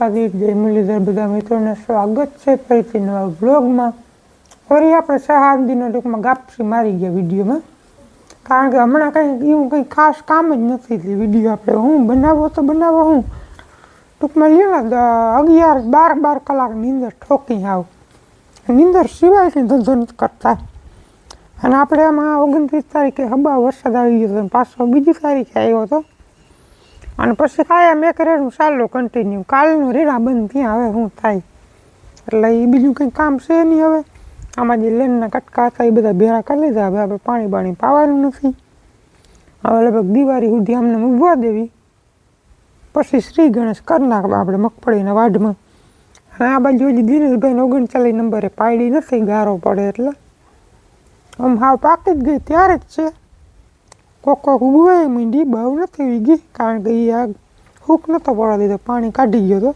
રામ જય બધા મિત્રોને સ્વાગત છે. ફરીથી નવા બ્લોગમાં ફરી આપણે સહાદીનો ટૂંકમાં ગાપસી મારી ગયા વિડીયોમાં. કારણ કે હમણાં કંઈ એવું કંઈ ખાસ કામ જ નથી એટલે વીડિયો આપણે હું બનાવો તો બનાવો હું. ટૂંકમાં લે અગિયાર, બાર બાર કલાક નીંદર ઠોકી આવ. નીંદર સિવાય કંઈ ધંધો નથી કરતા. અને આપણે આમાં ઓગણત્રીસ તારીખે હબા વરસાદ આવી ગયો હતો પાછો બીજી તારીખે આવ્યો હતો અને પછી કાયમ એક રેડું ચાલો કન્ટિન્યુ કાલનું રેડા બંધ ત્યાં હવે શું થાય? એટલે એ બીજું કંઈ કામ છે નહીં હવે. આમાં જે લેનના કટકા હતા એ બધા ભેળા કરી લીધા. હવે આપણે પાણી બાણી પાવાનું નથી. હવે લગભગ દિવાળી સુધી અમને મૂકવા દેવી. પછી શ્રી ગણેશ કરી નાખવા આપણે મગફળીના વાઢમાં. અને આ બાજુ હજી દિનેશભાઈને ઓગણચાલીસ નંબરે પાડી નથી ગારો પડે એટલે. આમ હાવ પાકી જ ગઈ, ત્યારે જ છે. કોક ઉગવાય મીંડી બહુ નથી વીગી, કારણ કે એ આ હૂક નહોતો પડવા દીધો, પાણી કાઢી ગયો હતો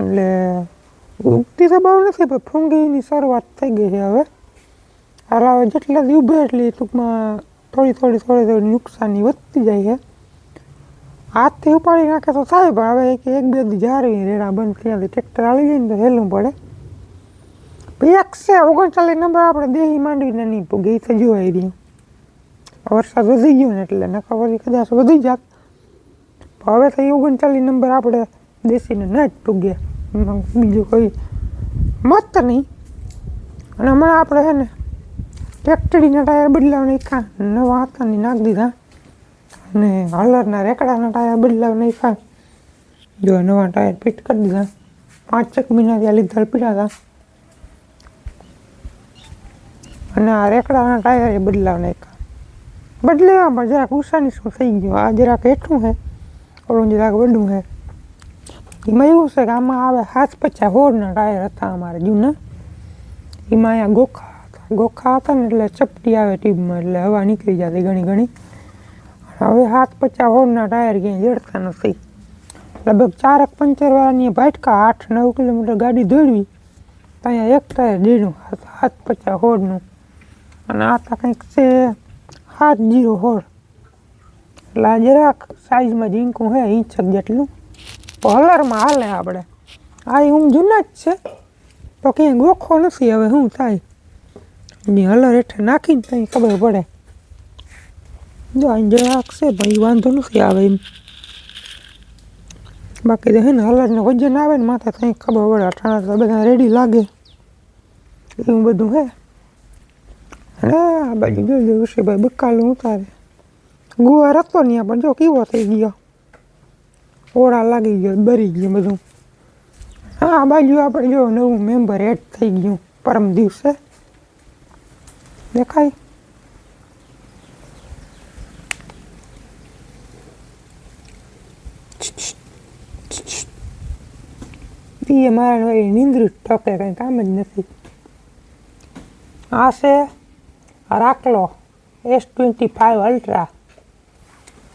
એટલે ઉગતી તો બહુ નથી, પણ ફૂંગીની શરૂઆત થઈ ગઈ છે હવે. આ હવે જેટલા દી ઉભે એટલી ટૂંકમાં થોડી થોડી થોડી થોડી નુકસાની વધતી જાય છે. હાથથી ઉપાડી નાખે તો થાય, પણ હવે એક એક બે દી જારવી રેડા બંધ ત્યાંથી ટ્રેક્ટર આવી જાય ને તો હેલું પડે. ભાઈ એક છે, ઓગણચાલીસ નંબર, આપણે દેહી માંડવીને નહીં ગઈ થઈ જોવાઈ રહ્યું વરસાદ વધી ગયો ને એટલે વળી કદાચ વધી જાત. હવે તો ઓગણચાલીસ નંબર આપણે દેશીને ના જ પૂગે બીજું કોઈ મત નહીં. અને હમણાં આપણે છે ને ટ્રેક્ટરીના ટાયર બદલાવ નાખ્યા નવા હતા ને નાખી દીધા. અને હલરના રેકડાના ટાયર બદલાવ ખા જો નવા ટાયર ફિટ કરી દીધા. પાંચ એક મહિના ત્યાં લીધા પીડા હતા. અને આ રેકડાના ટાયર એ બદલાવ નાખ્યા બદલેવા આમાં જરાક ઉષાની શું થઈ ગયું? આ જરાક હેઠું છે ઓલું જરાક વડું છે એમાં એવું છે કે આમાં આવે હાથ પચાસ હોડના ટાયર હતા અમારે જૂના. એમાં અહીંયા ગોખા હતા. ગોખા હતા ને એટલે ચપટી આવે ટ્યુબમાં એટલે હવા નીકળી જતી ઘણી ઘણી. હવે હાથ પચાસ હોડના ટાયર ક્યાંય જડતા નથી. લગભગ ચારક પંચર વાળાની ભાટકા આઠ નવ કિલોમીટર ગાડી દોડવી. તો અહીંયા એક ટાયર જીરું હાથ પચાસ હોડનું અને આ તો કંઈક છે. સાત જીરો હોળ. એટલે જરાક સાઈઝમાં ઝીંકું હે ઇંચક જેટલું. હલરમાં હાલે આપણે. આ ઊંઘ જૂના જ છે. તો ક્યાંય ગોખો નથી હવે શું થાય. એની હલર હેઠે નાખીને કંઈ ખબર પડે. જો અહીં જરાક છે ભાઈ વાંધો નથી આવે એમ. બાકી તો હે ને હલરને વજન આવે ને માથે કંઈ ખબર પડે. અઠાણા તો બધા રેડી લાગે. એવું બધું હે. અને આ બાજુ જોજો ઋષિભાઈ બકાલું ઉતારે. ગુવાર હતો ને પણ, જો કેવો થઈ ગયો. ઓળા લાગી ગયો, બરી ગયું બધું. હા, આ બાજુ આપણે જો નવું મેમ્બર એડ થઈ ગયું, પરમ દિવસે. દેખાય? એ મારા નીંદરું ટકે, કંઈ કામ જ નથી. આ છે? રાખલો. એસ ટ્વેન્ટી ફાઇવ અલ્ટ્રા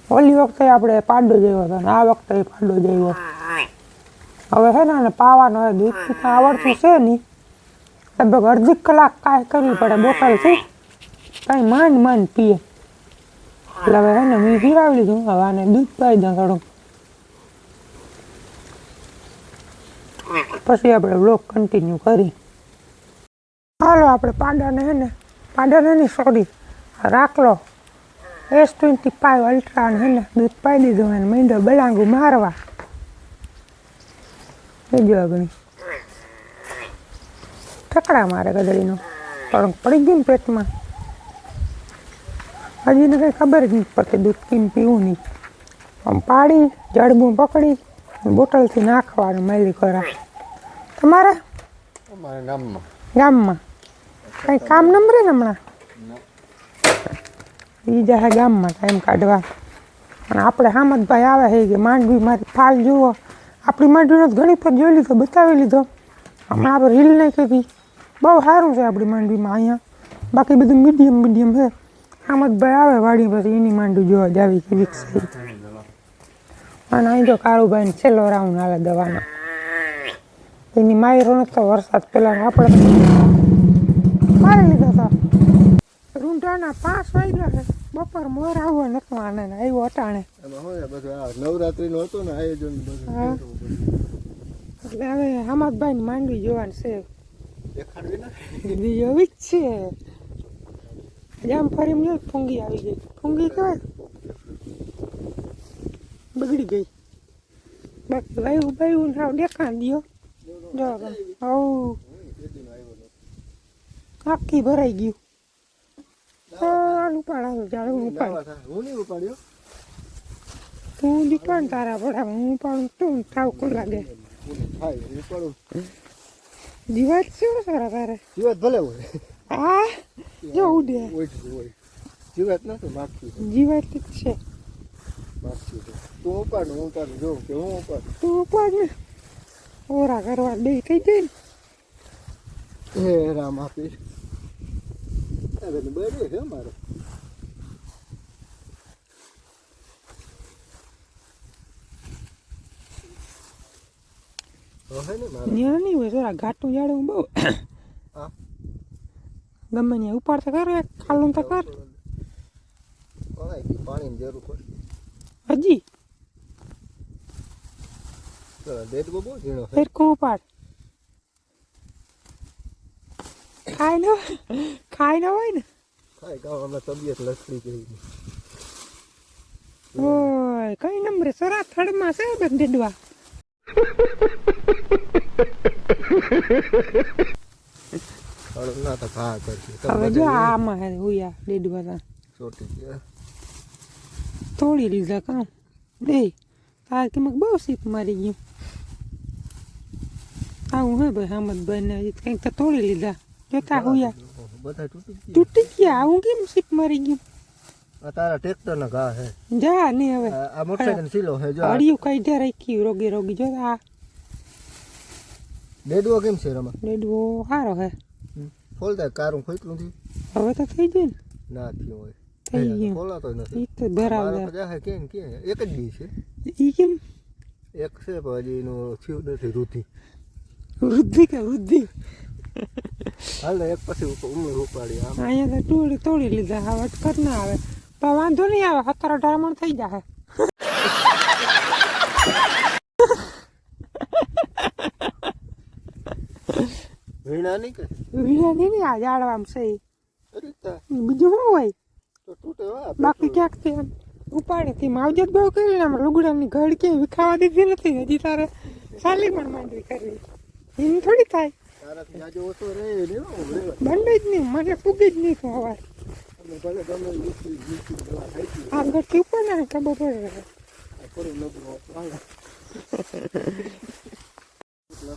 ઓલી વખતે આપણે પાડો જેવો હતો ને, આ વખતે પાડો જેવો હવે છે ને પાવાનો દૂધ આવડતું છે નહીં. લગભગ અડધી કલાક કાંઈ કરવી પડે બોટલથી કાંઈ માંડ માંડ પીએ. એટલે હવે એને મેં પીરાવી લીધું, હવે આને દૂધ પાઈ દઉં થોડુંક. પછી આપણે બ્લોક કન્ટિન્યુ કરી. હાલો, આપણે પાડાને હે ને પાડાને નહીં સોરી રાખલો. એસ ટ્વેન્ટી ફાઈવ અલ્ટ્રા હે ને દૂધ પાઈ દીધું અને મીંડો બલાંગુ મારવા. બીજું આગળ ઠકડા મારે ગધડીનો. પણ પડી ગયું ને પેટમાં. હજી ને કંઈ ખબર જ નથી પડતી દૂધ કેમ પીવું નહીં. આમ પાડી જડબું પકડી બોટલથી નાખવાનું મેલી કરા તમારે? ગામમાં. ગામમાં. કંઈ કામ નંબરે ને હમણાં? ઈ જાય ગામમાં ટાઈમ કાઢવા. અને આપણે હામદભાઈ આવે છે કે માંડવી મારી ફાલ જુઓ. આપણી માંડવીનો ઘણી પર જોઈ લીધો, બતાવી લીધો. હમણાં આપણે રીલ નહીં કીધી બહુ સારું છે આપણી માંડવીમાં અહીંયા. બાકી બધું મીડિયમ મીડિયમ છે. હામદભાઈ આવે વાડી પછી એની માંડવી જોવા જાવી કે વિકસાવી અને અહીં જો કાળુભાઈને છેલ્લો રાઉન્ડ હાલે દવાનો. એની માયરો નતો વરસાદ પેલા આપણે મારી લીધો હતો રૂંઢાના પાંચ વાગ્યા છે. બપોર મોર આવવા નતો આને ને આવ્યો અટાણે. એમાં નું હતું ને આયોજન. એટલે હવે હામદભાઈ માંડવી જોવાનું છે. દેખાડવી જ છે. જામ ફરી મને ફૂંગી આવી ગઈ. ફૂંગી કહેવાય બગડી ગઈ. બાકી વાયુ બાયુ ને હાવ દેખાણ દ્યો. જો હવ. આખી ભરાઈ ગયું. હું તું દીપાન તારા પડા હું ઉપાડું તું થાવ લાગે. હું હું જીવાત છે સારા તારે? જીવાત ભલે હોય. આ જો ઉડે. જીવાત નથી માગતું જીવાત જ છે. તું ઉપાડ હું ઉપાડું જોઉં કે હું ઉપાડું. તું ઉપાડ ને. ઓરા કરવા બે થઈ જાય ને. હે રામ આપીશ. બધું બળ્યું છે મારે. નહીં હોય થોડા ઘાટું જાડું બહુ. હા. ગમે ત્યાં ઉપાડ તો કરો ખાલું તો કર. પાણીની જરૂર પડે. હજી? તો બહુ ઝીણો ઉપાડ. ખાઈ ન ખાઈ ન હોય ને ખાય ગામ હમણાં તબિયત લસડી ગઈ ઓય કઈ નંબરે સરા થડમાં છે બધે ડેડવા હળું ના તો ઘા કરશે હવે જો આમાં હે હુયા ડેડવા તા ચોટી ગયા તોડી લીધા કામ દે તાર કે બહુ સીપ મારી ગયું આવું હે ભાઈ હામદ ભાઈ ને કંઈક તો તોડી લીધા જોતા હુયા? બધા તૂટી ગયા. તૂટી ગયા? આવું કેમ સીપ મરી ગયું? આ તારા ટ્રેક્ટર ના ઘા હે. જા ને હવે. આ મોટરસાઇકલ સીલો હે જો અડિયું કાઢ્યા રાખી રોગી રોગી. જો આ ડેડવો કેમ છે રમા? ડેડવો સારો હે. ફોલતા કારું ખોઈકલું થી હવે તો થઈ જાય ને? ના થયું હોય. થઈ ગયું. ફોલાતો નથી. ઈ તો બરાબર કેમ કે એક જ દી છે. ઈ કેમ? એક છે પણ હજી એનું થયું નથી રૂધી વૃદ્ધિ કે વૃદ્ધિ? હાલ એક પછી ઉમર ઉપાડી આમ. અહીંયા તો તોડી તોડી લીધા હવે અટકત ના આવે. પણ વાંધો નહીં આવે સત્તર અઢાર મણ થઈ જાય વીણા નહીં કે વીણા નહીં આ જાડવામાં છે બીજું શું હોય? તો તૂટે બાકી ક્યાંકથી ઉપાડીથી માવજત બહુ કરી ને લુગડાની ઘડ કે વિખાવા દીધી નથી હજી તારે સાલી પણ માંડવી કરવી. એમ થોડી થાય. બંધ જ નહીં મને પૂગી જ નહીં ગઈ. આગળથી ઉપર ને ખબર પડે.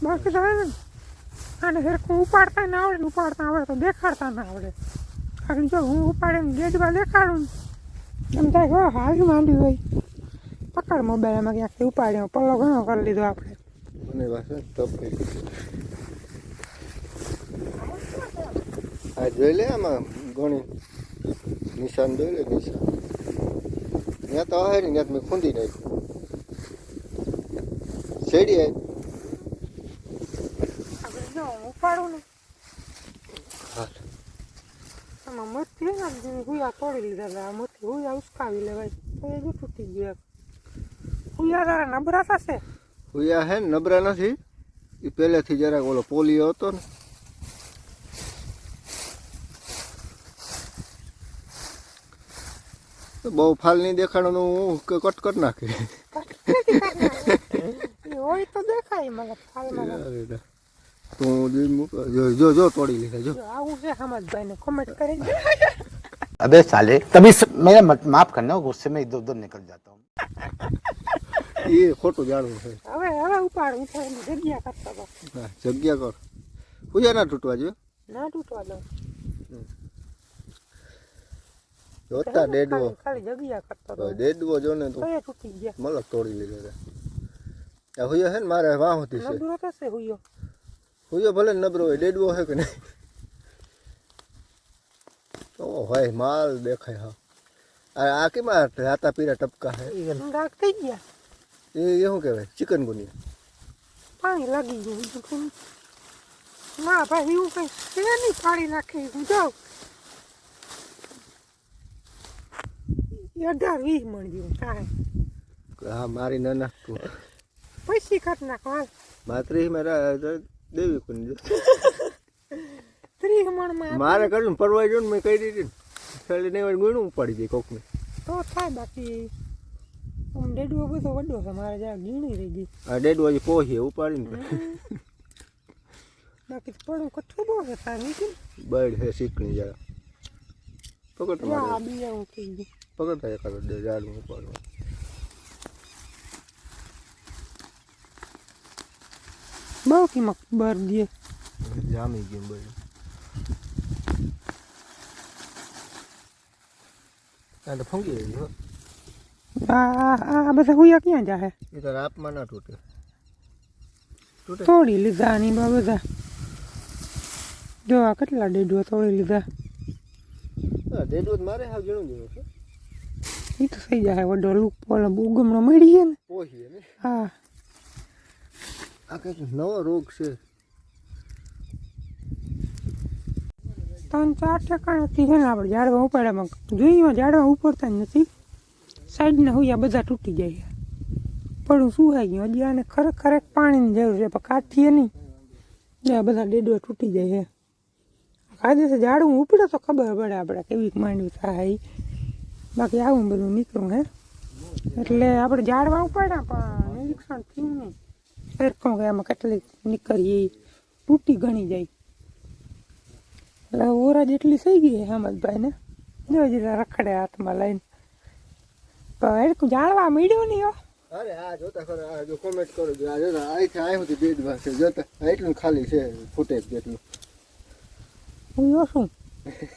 બાકી તો આને ઉપાડતા ના આવડે ઉપાડતા આવડે તો દેખાડતા ના આવડે. કારણ જો હું ઉપાડે ગેજમાં દેખાડું એમ થાય હા હાલ માંડ્યું હોય પકડ મોબાઈલમાં ક્યાંકથી ઉપાડ્યો પલ્લો ઘણો કરી લીધો આપણે મને પાસે તપ આ જોઈ લે આમાં ઘણી નિશાન જોઈ લે નિશાન. ત્યાં તો હારી ત્યાં તો મેં ખૂંદી નાખ્યું. શેડી આવી હું ઉપાડું ને. આમાં મોતી હે ને હુયા તોડી લીધા હતા. મોતી હુયા ઉસકાવી લેવાય. તો એ જો તૂટી ગયું હુયા તારા નબળા થશે? હુયા હે ને નબળા નથી. એ પહેલેથી જરાક ઓલો પોલિયો હતો ને. તો બહુ ફાલ નહીં દેખાડવાનું હું કે કટ કરી નાખી એ હોય તો દેખાય મને ફાલમાં અરે ના. તું જોઈ મૂક જો જો જો તોડી લીધા જો જો આવું છે હમદભાઈ ને કોમેન્ટ કરી દે अबे साले तभी स... मेरा मत, माफ करना गुस्से में इधर उधर निकल जाता हूँ એ ખોટું જાણવું છે હવે હવે ઉપાડ હું તો એની જગ્યા કરતો હતો હા, જગ્યા કર પૂજા ના તૂટવા જોઈએ ના તૂટવા દઉં જોતા ડેડવો ખાલી ખાલી જગ્યા કરતો હતો ડેડવો જો ને તું તો એ તૂટી ગયા મલક તોડી લીધો છે આ હુયો છે ને મારે વાહ હતી છે નબળો થશે હુયો હુયો ભલે ને નબળો હોય ડેડવો છે કે નહીં ઓ ભાઈ માલ દેખાય હા આ આ કેમાં રાતા પીરા ટપકા છે ગાક થઈ ગયા એ એ શું કહેવાય ચિકન ગુનિયા પાણી લાગી ગયું બીજું કંઈ ના ભાઈ એવું કઈ છે નહીં પાણી નાખી હું જાઉં એ અઢાર વીસ મણ જેવું થાય. હા મારી ના નાખતું પૈસી કાઢ નાખો હાલ. માત્રી મારા દેવી પણ ત્રીસ મણમાં મારે કર્યું પરવા પરવાઈ ગયું મેં કહી દીધી છેલ્લી નહીં હોય ગુણું ઉપાડી દે કોકને તો થાય બાકી. આમ ડેડવો બધો વડો છે મારે જ્યાં ગીણી રહી ગઈ. આ ડેડ હજી પોહીએ ઉપાડીને. બાકી તો પડું કઠું બહુ છે સારું બળ છે શીખણી જરા પકડ આ બીજા બિયાવું થઈ ગયું. પકડતા એકાદ દે ઝાડું ઉપાડવા બહુ કિંમત બર દે. જામી ગયું બધું આ તો ફંગી હો. આ બધા હુયા ક્યાં જાહે? એ તો રાપમાં ના તૂટે. તોડી લીધા ની બા બધા. જો આ કેટલા ડેડવા તોડી લીધા? ડેડવું મારે હાવ ઝીણું ઝીણું છે. એ તો થઈ જાય વડો લૂક પોલો ઉગમણો મળી ગયા ને. પોહીએ ને હા. આ કંઈક નવો રોગ છે. ત્રણ ચાર ઠેકાણેથી છે ને આપણે ઝાડવા ઉપાડ્યામાં જોઈએ ઝાડવા ઉપડતા જ નથી. સાઈડના હુયા બધા તૂટી જાય. પણ શું થઈ ગયું? હજી આને ખરેખર એક પાણીની જરૂર છે પણ કાઠીએ નહીં. આ બધા ડેડવા તૂટી જાય છે. કાયદેસર ઝાડવું ઉપડે તો ખબર પડે આપણે કેવી માંડવી થાય. બાકી આવું બધું નીકળું હે? એટલે આપણે ઝાડવા ઉપાડ્યા પણ નિરીક્ષણ થયું નહીં. સરખું કે આમાં કેટલી નીકળીએ તૂટી ઘણી જાય. એટલે ઓરા જેટલી થઈ ગઈ હેમંતભાઈ ને? જો જરા રખડે હાથમાં લઈને. પણ એડકું જાણવા મળ્યું નહીં હો. અરે આ જોતા ખરો આ જો કોમેન્ટ કરો જો આ જોતા અહીંથી અહીં સુધી બેડમાં છે. જોતા એટલું ખાલી છે ફૂટેજ જેટલું. હું જો શું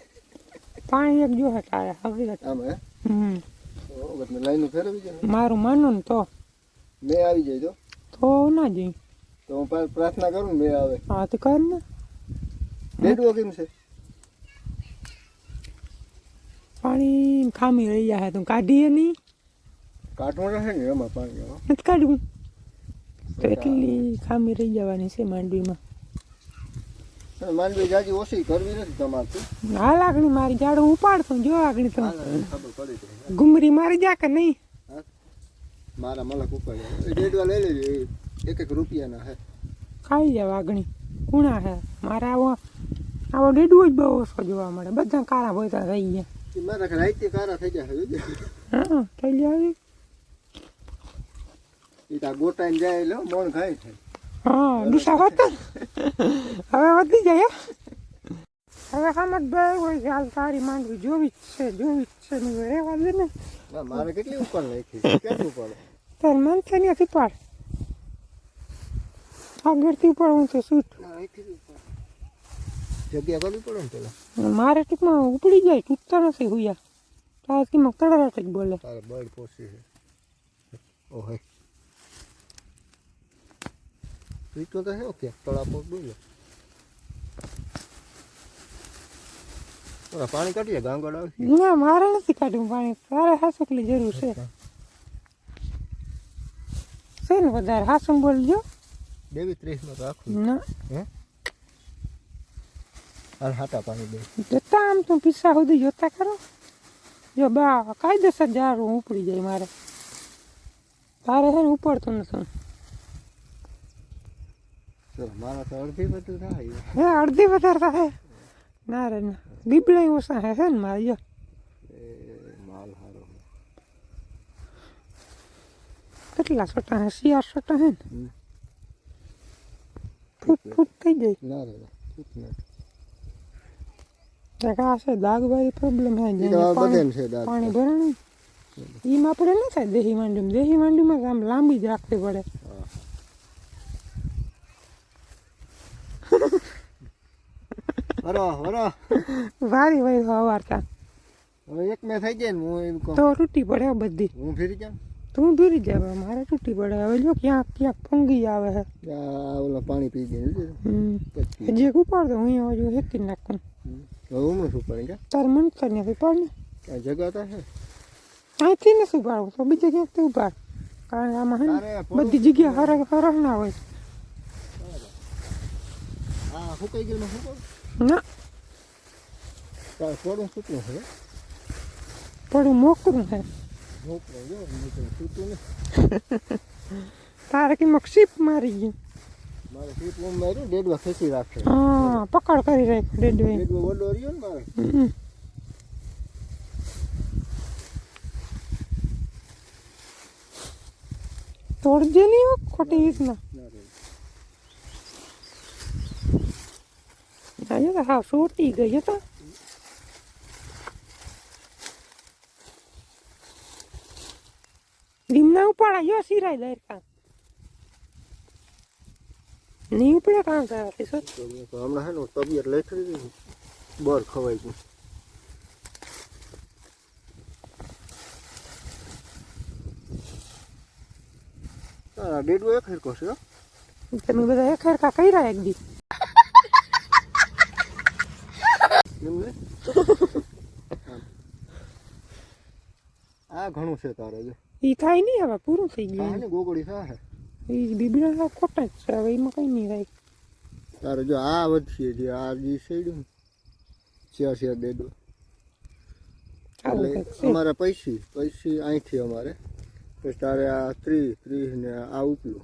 પાણી એક જો તારે હવે આમાં છે મારું માનું ને તો. મે આવી જાય તો? તો ના જઈ તો હું પ્રાર્થના કરું ને મેં આવે. હા તો કર ને. બેડવો કેમ છે? પાણી ખામી રહી જાય તો કાઢીએ નહીં. કાઢવું રહે ને એમાં પાણી. નથી કાઢવું. તો એટલી ખામી રહી જવાની છે માંડવીમાં. માંડવી જાજી ઓછી કરવી નથી તમારથી. હાલ લાગણી મારી ઝાડું ઉપાડતો જો આગળ તો ગુમરી મારી જા કે નહીં? મારા મલક ઉપર એ ડેડવા લઈ લેજો એ એક એક રૂપિયાના હે. ખાઈ જાવ આગળ કુણા હે. મારે આવો આવો ડેડવો જ બહુ ઓછો જોવા મળે. બધા કાળા ભોયતા થઈ ગયા. મારા ઘરે કારા થઈ જાય હા થઈ ગયા એ તો ગોટાઈને જાય લો મોણ ખાય છે. હા ડુસા હોતા હવે વધી જાય. હવે હામદભાઈ હોય કે હાલ તારી માંડવી જોવી જ છે જોવી જ છે નહીં રહેવા દે ને મારે કેટલી ઉપર નાખી કેટલું પડે તાર મન છે ત્યાંથી પાડ આગળથી પણ હું તો ઉપર. જગ્યા કરવી પડે ને પેલા મારે ટૂંકમાં ઉપડી જાય તૂટતા નથી હુયા તાર કિંમત તળાટ જ બોલે તારે બળ પોસી છે ઓહે રીતો તો છે કે તળા પોત બોલે ઓલા પાણી કાઢીએ ગાંગડ આવશે ના મારે નથી કાઢ્યું પાણી. તારે હાસુકલી જરૂર છે. છે ને વધારે? હાસું બોલજો દેવી ત્રીસમાં તો આખું. ના. હે? હાલ હાટા પાણી દે જોતા આમ તું પીસા સુધી જોતા કરો જો બા કાયદેસર જારું ઉપડી જાય મારે. તારે હે ને ઉપડતું નથી. મારા તો અડધી બધું થાય. હે અડધી વધારે થાય? ના રે ના. દીપડા ઓછા હે ને મારે જો માલ કેટલા સોટા હે? શિયાર સોટા હે ને? ફૂટ ફૂટ થઈ જાય. ના રે ફૂટ ના છે દાગવાળી પ્રોબ્લેમ હે જેને પાણી ભરાણું. એમાં આપણે ન થાય દેહી માંડું દેહી માંડું માં આમ લાંબી જ રાખવી પડે. વરો વરો. વારી વારી હવારતા. હવે એક મે થઈ જાય ને હું એમ કહું. તો તૂટી પડે બધી. હું ફેરી જાઉં? તું દૂરી જાય મારે તૂટી પડે. હવે જો ક્યાંક ક્યાંક ફંગી આવે છે ઓલો પાણી પી ગયું? હજી એક ઉપાડતો હું હજુ હેકી નાખું. હું શું પાણી કા તાર મન કરી નથી ઉપાડ ને ક્યાં જગા તો છે. અહીંથી ને શું પાડું તો બીજે ક્યાંકથી ઉપાડ? કારણ આમાં હે પોડું બધી જગ્યા હરખ હરખ ના હોય. આ સુકાઈ ગયું ને શું કરું ના તારે થોડું સૂકવું છે થોડું મોકરું છે મોકલો જો નીચે તૂટું ને તારે કિંમત સીપ મારી ગયું મારે સીપ હું માર્યું ડેડવા ખેંચી રાખે હા પકડ કરી રાખ રેડવે ડેડવો વડો રહ્યો ને મારે તોડજે નહીં હો ખોટી રીતના ના અહીંયા તો હા સોટી ગઈ હતા રીમના ઉપાડા યો સિરાય દરકા નહીં ઉપડે કામ તારાથી તો તો હમણાં હે ને તબિયત લેખડી દીધી બર ખવાઈ ગયું ડેડવો એક હરકો છે. તમે બધા એક હરખા કર્યા એક દી એમ ને આ ઘણું છે તારે જો. ઈ થાય નહીં હવે પૂરું થઈ ગયું ને ગોગડી થાય. ઈ બીબડા ખોટા જ છે હવે એમાં કઈ નહીં થાય. તારે જો આ વધશે જે આ જે સૈડું ને ચાર બેડો એટલે અમારા અમારે પૈસી પૈસી અહીંથી અમારે. પછી તારે આ ત્રીસ ત્રીસ ને આ ઉપલું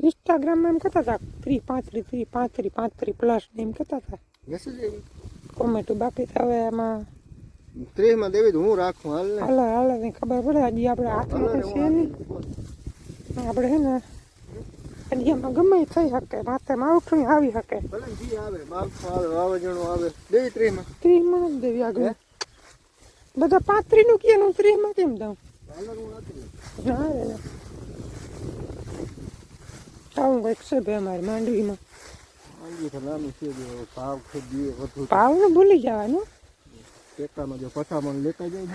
ઇન્સ્ટાગ્રામમાં એમ કહેતા હતા ત્રી પાંત્રી ત્રી પાંત્રી પાંત્રી પ્લસ ને એમ કહેતા હતા મેસેજ એવી બાકી તો હવે એમાં ત્રીસમાં દેવી હું રાખું હાલ હાલ હાલે ને ખબર પડે હજી આપણે હાથમાં છે નહીં આપણે હે ને હજી એમાં ગમે થઈ શકે માથે માવઠું આવી શકે જી આવે માવઠું આવે વાવાઝોડું આવે દેવી નથી દેવી આગળ બધા પાંત્રીનું કે હું ત્રીસમાં કેમ દઉં ના. આવું કંઈક છે ભાઈ અમારી માંડવીમાં? માંડવી તો નાનું છે ભાવ ખરીદીએ વધુ ભાવનું ભૂલી જવાનું. ટેકામાં જો પચામણ લેતા જાય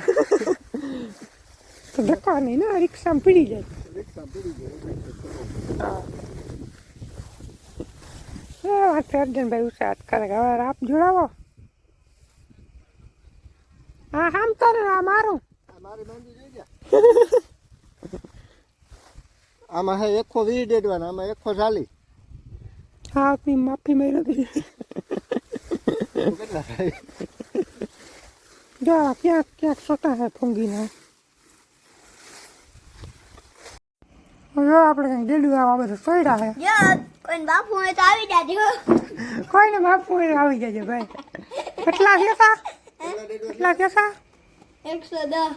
તો ધક્કા નહીં ને રિક્ષામાં પીડી જાય. રિક્ષા પીડી જાય હા. હા અર્જનભાઈ ઉત્સાહ કરે હવે આપ જોડાવો. હા આમ તારે આ મારું આ મારી માંડવી જોઈ ગયા? આમાં હે એકસો વીસ ડેડવાના આમાં એકસો ચાલીસ. હા આપની માફી મેં નથી તો કેટલા થાય? જો આ ક્યાંક ક્યાંક સોટા હે ફૂંગીના. જો આપણે કંઈક ડેલું આવા બધું સોયડા હે. કોઈને બાપુ હોય તો આવી જાજો કોઈને બાપુ હોય આવી જાજો ભાઈ. કેટલા કેસા કેટલા કેસા એકસો દસ.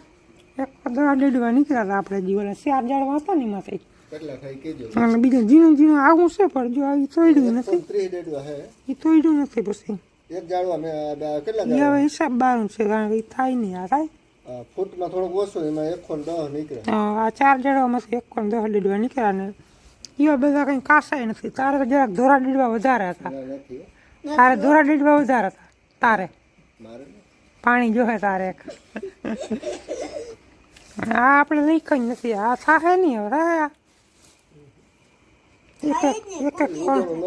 એક દસ દેડવા નીકળ્યા હતા આપણે જીવન. ચાર જાડવા હતા ને એમાંથી કેટલા થાય કેજો અને બીજું ઝીણું ઝીણું આવું છે પણ જો એ તોડ્યું નથી. ત્રીસ ડેડવા હે. એ તોડ્યું નથી પછી. એક જાળવા મેં કેટલા જાળવા હિસાબ બારું છે કારણ કે થાય નહીં આ થાય. ફૂટમાં થોડોક ઓછું એમાં એક ખોન દહ નીકળે. હા આ ચાર જડવામાંથી એક ખોન દહ ડેડવા નીકળ્યા ને એવા બધા કંઈ કાસાય નથી. તારે જરાક ધોરા ડેડવા વધારે હતા. તારે ધોરા ડેડવા વધારે હતા. તારે. પાણી જોહે તારે એક. આ આપણે લઈ કંઈ નથી. આ થાય નહીં હવે. એક એક કોણ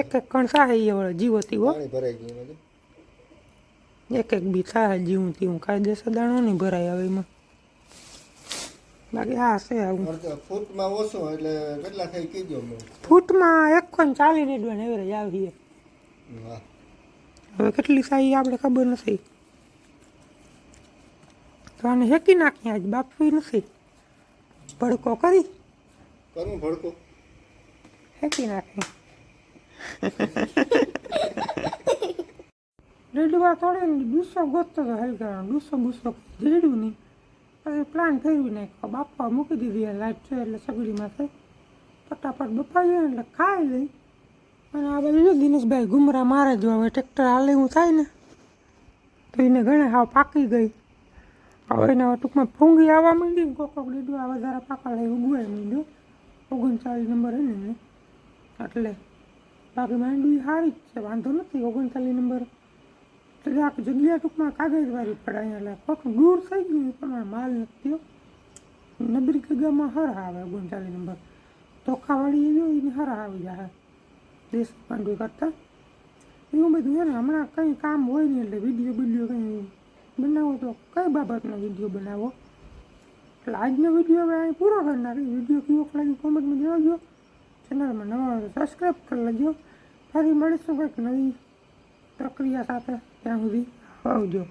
એક એક કણ થાય એ વળે જીવતી હો. પાણી ભરાઈ ગયું એમાં જો. એક એક બી થાય જીવું તીવું કાયદેસર દાણો નહીં ભરાય હવે એમાં. બાકી હા છે આવું. ફૂટમાં ઓછો એટલે કેટલા થઈ કીધો ફૂટમાં એક કોણ ચાલી રેડવાનું એવરેજ આવીએ હવે કેટલી સાઈ આપણે ખબર નથી. તો આને હેકી નાખી આજ બાપવી નથી. ભડકો કરી. કરું ભડકો? હેકી નાખી રેડવા થોડે ડૂસો ગોતતો તો હલ કરવાનો ડૂસો બૂસો રેડ્યું નહીં. પછી પ્લાન ફેરવી નાખ્યો બાપા મૂકી દીધી લાઈટ છે એટલે સગડીમાંથી ફટાફટ બપાઈ જાય એટલે ખાઈ લઈ. અને આ બાજુ જો દિનેશભાઈ ગુમરા મારે જો હવે ટ્રેક્ટર હાલે હું થાય ને તો એને ઘણા હાવ પાકી ગઈ. હવે? એને હવે ટૂંકમાં ફૂંગી આવવા માંડી કોક કોક દીધું વધારે પાકા લઈ ઉગવા માંડ્યો. ઓગણચાળીસ નંબર હે ને એને. એટલે બાકી માંડવી સારી જ છે, વાંધો નથી, ઓગણચાલીસ નંબર. એટલે આખી જગ્યા ટૂંકમાં કાગળવાળી પડે અહીંયા એટલે ખોટું દૂર થઈ ગયું પણ માલ નથી નબરી જગ્યામાં હર આવે ઓગણચાલીસ નંબર. ધોખાવાળી એ હોય એને હર આવી જાય દેશ માંડવી કરતાં. એવું બધું હોય ને, હમણાં કંઈ કામ હોય નહીં એટલે વીડિયો વીડિયો કંઈ બનાવો તો કઈ બાબતનો વીડિયો બનાવો? એટલે આજનો વીડિયો હવે અહીં પૂરો કરી નાખી વીડિયો કેવો લાગ્યો કોમેન્ટમાં જણાવજો. ચેનલમાં નવા હોય તો સબસ્ક્રાઈબ કરી લેજો. ફરી મળીશું કંઈક નવી પ્રક્રિયા સાથે. ત્યાં સુધી આવજો.